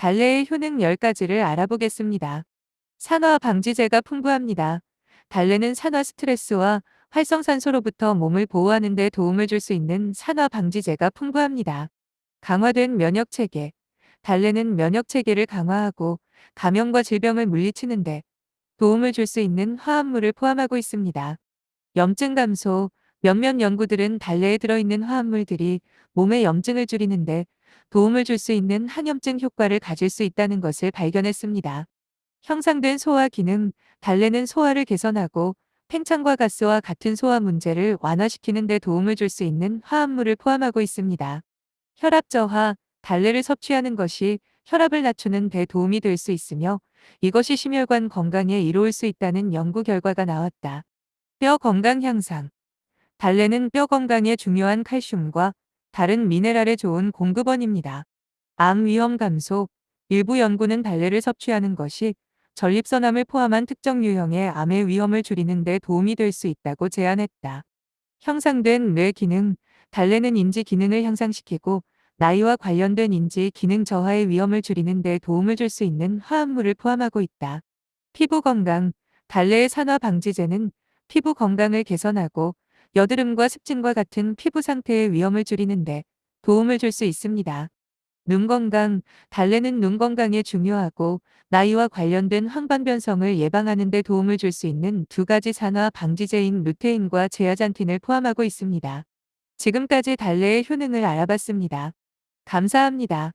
달래의 효능 10가지를 알아보겠습니다. 산화 방지제가 풍부합니다. 달래는 산화 스트레스와 활성산소로부터 몸을 보호하는 데 도움을 줄 수 있는 산화 방지제가 풍부합니다. 강화된 면역 체계. 달래는 면역 체계를 강화하고 감염과 질병을 물리치는데 도움을 줄 수 있는 화합물을 포함하고 있습니다. 염증 감소. 몇몇 연구들은 달래에 들어있는 화합물들이 몸의 염증을 줄이는데 도움을 줄 수 있는 항염증 효과를 가질 수 있다는 것을 발견했습니다. 형상된 소화 기능. 달래는 소화를 개선하고 팽창과 가스와 같은 소화 문제를 완화시키는 데 도움을 줄 수 있는 화합물을 포함하고 있습니다. 혈압 저하. 달래를 섭취하는 것이 혈압을 낮추는 데 도움이 될 수 있으며 이것이 심혈관 건강에 이로울 수 있다는 연구 결과가 나왔다. 뼈 건강 향상. 달래는 뼈 건강에 중요한 칼슘과 다른 미네랄에 좋은 공급원입니다. 암 위험 감소. 일부 연구는 달래를 섭취하는 것이 전립선암을 포함한 특정 유형의 암의 위험을 줄이는 데 도움이 될 수 있다고 제안했다. 형상된 뇌 기능. 달래는 인지 기능을 향상시키고 나이와 관련된 인지 기능 저하의 위험을 줄이는 데 도움을 줄 수 있는 화합물을 포함하고 있다. 피부 건강. 달래의 산화 방지제는 피부 건강을 개선하고 여드름과 습진과 같은 피부 상태의 위험을 줄이는데 도움을 줄 수 있습니다. 눈 건강, 달래는 눈 건강에 중요하고 나이와 관련된 황반변성을 예방하는 데 도움을 줄 수 있는 두 가지 산화 방지제인 루테인과 제아잔틴을 포함하고 있습니다. 지금까지 달래의 효능을 알아봤습니다. 감사합니다.